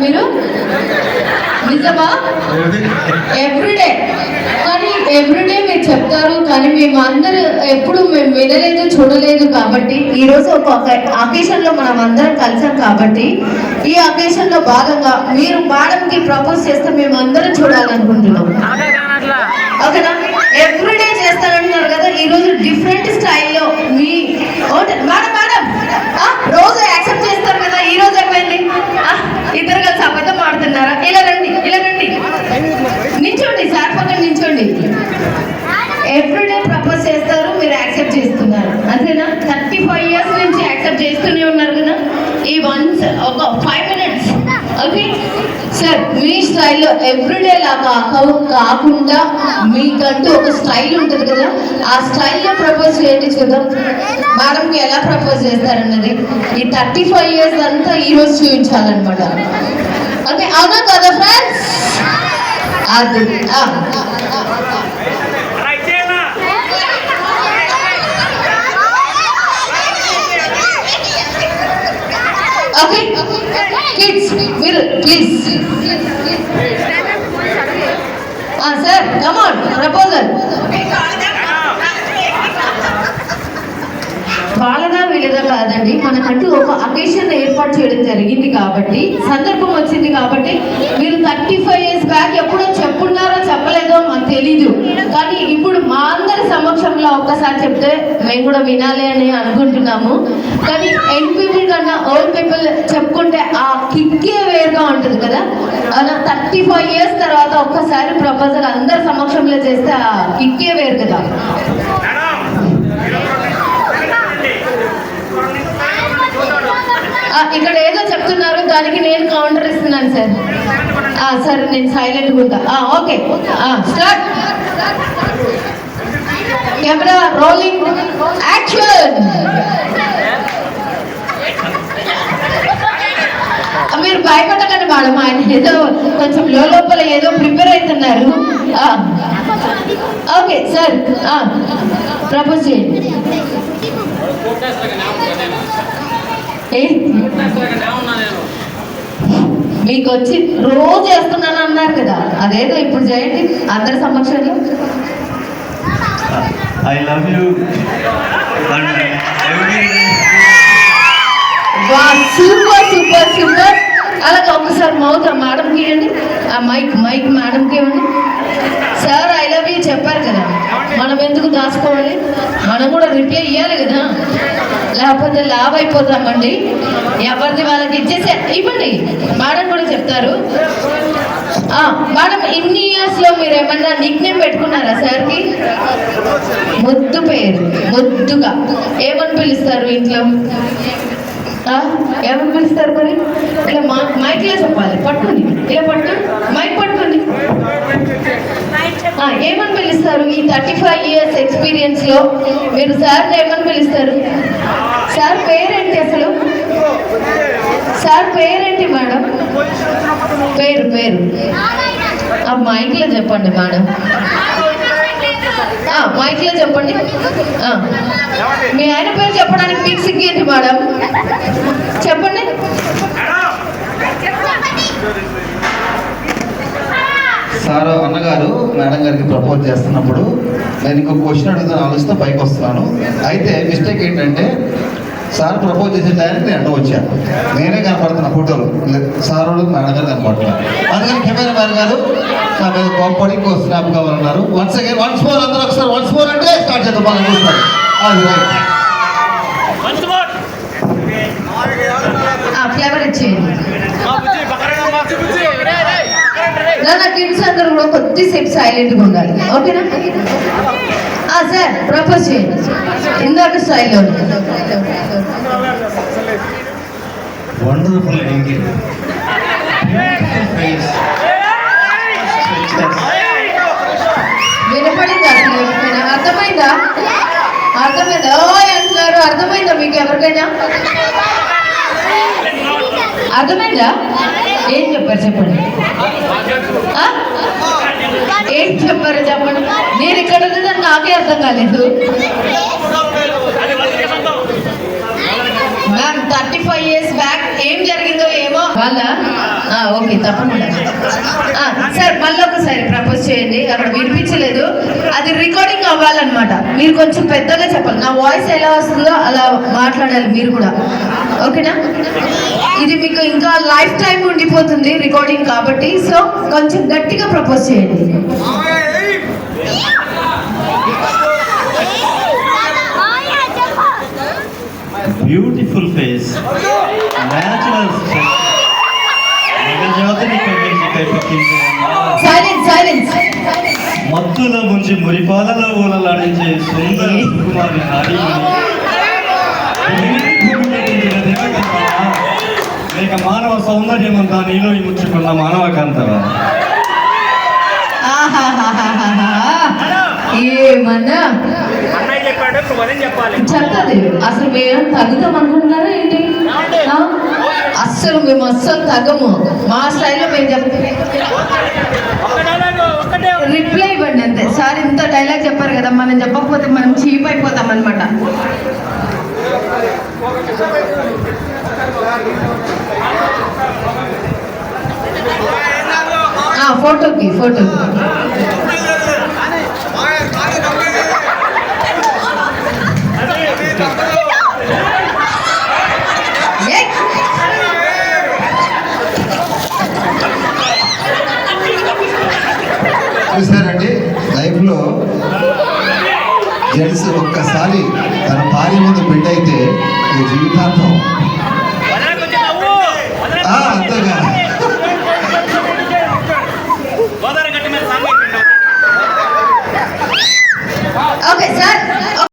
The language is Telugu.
మీరు? నిజమా? ఎవ్రీడే కానీ ఎవ్రీడే మీరు చెప్తారు కానీ మేము అందరూ ఎప్పుడు మేము వినలేదు చూడలేదు కాబట్టి ఈరోజు ఒక అకేషన్లో మనం అందరం కలిసాం కాబట్టి ఈ అకేషన్లో భాగంగా మీరు మేడంకి ప్రపోజ్ చేస్తే మేము అందరం చూడాలనుకుంటున్నాం. ఓకేనా? ఎవ్రీడే చేస్తారంటున్నారు కదా ఈరోజు డిఫరెంట్ స్టైల్లో మీ ఓకే మేడం మేడం ఆ, రోజు యాక్సెప్ట్ చేస్తారు కదా ఈ రోజు ఏమైంది ఆ, ఇద్దరు కలిసి అబద్ధం ఆడుతున్నారా ఇలా రండి ఇలా రండి నించోండి సార్ పక్కన నించోండి ఎవ్రీడే ప్రపోజ్ చేస్తారు మీరు యాక్సెప్ట్ కదా? థర్టీ ఫైవ్ ఇయర్స్ నుంచి యాక్సెప్ట్ చేస్తూనే ఉన్నారు కదా? ఈ వన్స్ ఒక ఫైవ్ మినిట్స్ ఓకే సార్ మీ స్టైల్లో ఎవ్రీడే లాగా కాకు- కాకుండా మీకంటూ ఒక స్టైల్ ఉంటుంది కదా? ఆ స్టైల్లో ప్రపోజ్ చేయండి చూద్దాం. మేడంకి ఎలా ప్రపోజ్ చేస్తారన్నది. ఈ థర్టీ ఫైవ్ ఇయర్స్ అంతా ఈ రోజు చూపించాలన్నమాట. ఓకే అవునా కదా ఫ్రెండ్స్ అది ఆ. ఓకే కిడ్స్ మీరు please sir come on proposal వాళ్ళదా వీళ్ళదా కాదండి మనకంటూ ఒక అకేషన్ ఏర్పాటు చేయడం జరిగింది కాబట్టి సందర్భం వచ్చింది కాబట్టి మీరు థర్టీ ఫైవ్ ఇయర్స్ బ్యాక్ ఎప్పుడో చెప్పున్నారో చెప్పలేదో మాకు తెలీదు. కానీ ఇప్పుడు మా అందరి సమక్షంలో ఒక్కసారి చెప్తే మేము కూడా వినాలి అని అనుకుంటున్నాము. కానీ యంగ్ పీపుల్ కన్నా ఓల్డ్ పీపుల్ చెప్పుకుంటే ఆ కదా? అలా థర్టీ ఫైవ్ ఇయర్స్ తర్వాత ఒక్కసారి ప్రపోజల్ అందరి సమక్షంలో చేస్తే కిక్కే వేరు కదా. ఇక్కడ ఏదో చెప్తున్నారు దానికి నేను కౌంటర్ ఇస్తున్నాను సార్ ఆ, సరే నేను సైలెంట్ ఉంటా. Okay start camera rolling action మీరు భయపడకండి మేడం ఆయన ఏదో కొంచెం లోపల ఏదో ప్రిపేర్ అవుతున్నారు. Okay sir. ప్రపోజ్ చేయండి. మీకు వచ్చి రోజు వేస్తున్నాను అన్నారు కదా. అదేదో ఇప్పుడు చేయండి. అందరి సమక్షంలో. I love you. And every వా సూపర్ సూపర్ సూపర్ అలాగే ఒకసారి మౌత్ ఆ మేడంకి ఇవ్వండి. ఆ మైక్ మైక్ మేడంకి ఇవ్వండి. సార్ ఐ లవ్ యూ చెప్పారు కదా. మనం ఎందుకు దాచుకోవాలి? మనం కూడా రిప్లై ఇవ్వాలి కదా. లేకపోతే లావ్ అయిపోతామండి. ఎవరిది వాళ్ళకి ఇచ్చేసే ఇవ్వండి. మేడం కూడా చెప్తారు. మేడం ఇన్ని ఇయర్స్లో మీరు ఏమన్నా నిక్ నేమ్ పెట్టుకున్నారా సార్కి ముద్దు పేరు ముద్దుగా. ఏమని పిలుస్తారు ఇంట్లో? ఏమని పిలుస్తారు మరి? మా చెప్పాలి. పట్టుకోండి ఇలా పట్టు మైక్ పట్టుకోండి. ఏమని పిలుస్తారు? ఈ థర్టీ ఫైవ్ ఇయర్స్ ఎక్స్పీరియన్స్లో మీరు సార్ని ఏమని పిలుస్తారు? సార్ పేరేంటి అసలు? సార్ పేరేంటి మేడం? పేరు పేరు. ఆ మైక్లో చెప్పండి మేడం. ఆ, మైక్లో చెప్పండి. మీ ఆయన పేరు చెప్పడానికి మీకు సిగ్గేంటి మేడం? చెప్పండి. సార్ అన్నగారు మేడం గారికి ప్రపోజ్ చేస్తున్నప్పుడు నేను ఇంకొక క్వశ్చన్ అడుగుతాను ఆలోచిస్తే పైకి వస్తున్నాను. అయితే మిస్టేక్ ఏంటంటే సార్ ప్రపోజ్ చేసే టైంకి నేను ఎండ వచ్చాను. నేనే కనపడుతున్నా ఫోటోలు. సార్ వాళ్ళు మేడం గారు కనపడుతున్నారు. అందుకని కెమెరా మ్యాన్ గారు నా మీద కోపడి ఇంకో స్నాప్ కావాలన్నారు. వన్స్ అగైన్ వన్స్ మోర్ అందరూ ఒకసారి వన్స్ మోర్ అంటే స్టార్ట్ చేద్దాం. అది రైట్ ఫ్లేవర్ ఇచ్చేయండి. నా కిడ్స్ అందరూ కూడా కొద్దిసేపు సైలెంట్గా ఉండాలి. ఓకేనా? ఆ సార్ ప్రపోజ్ చేయండి. ఇందాక స్టైల్లో వండర్ఫుల్ యాంగిల్ వినపడిందా అర్థమైందా? అర్థమైందా? ఓ అంటున్నారు అర్థమైందా మీకు ఎవరికైనా? అర్థమైందా? ఏం చెప్పారు చెప్పండి? ఏం చెప్పారు చెప్పండి? నేను ఇక్కడ ఉన్నదని నాకే అర్థం కాలేదు. Ma'am thirty five years back ఏం జరిగిందో ఏమో? వాళ్ళ ఓకే తప్పకుండా. సార్ మళ్ళీ ఒకసారి ప్రపోజ్ చేయండి. అక్కడ వినిపించలేదు. అది రికార్డ్ అవ్వాలన్నమాట. మీరు కొంచెం పెద్దగా చెప్పాలి నా వాయిస్ ఎలా వస్తుందో అలా మాట్లాడాలి మీరు కూడా. ఓకేనా? ఇది మీకు ఇంకా లైఫ్ టైం ఉండిపోతుంది రికార్డింగ్ కాబట్టి సో కొంచెం గట్టిగా ప్రపోజ్ చేయండి. బ్యూటిఫుల్ ఫేస్ మత్తుల ముంచి మురిపాలలో ఊలలాడించే సుందర సుకుమారి దేవకాంతవా? లేక మానవ సౌందర్యమంతా నీలో ఇముచ్చుకున్న మానవ కాంతవా. ఏమన్నా? చెప్పాలి. అసలు మేము తగ్గుతాం అనుకుంటున్నారా ఏంటి? అస్సలు మేము అస్సలు తగ్గము. మా స్టైల్లో మేము చెప్తాం ఒక్క డైలాగ్ ఒక్కటే రిప్లై ఇవ్వండి అంతే సార్ ఇంత డైలాగ్ చెప్పారు కదా మనం చెప్పకపోతే మనం చీప్ అయిపోతాం అనమాట ఫోటోకి ఫోటోకి. Is that జెంట్స్ ఒక్కసారి తన భార్య ముందు బిడ్డ అయితే ఈ జీవితాంతం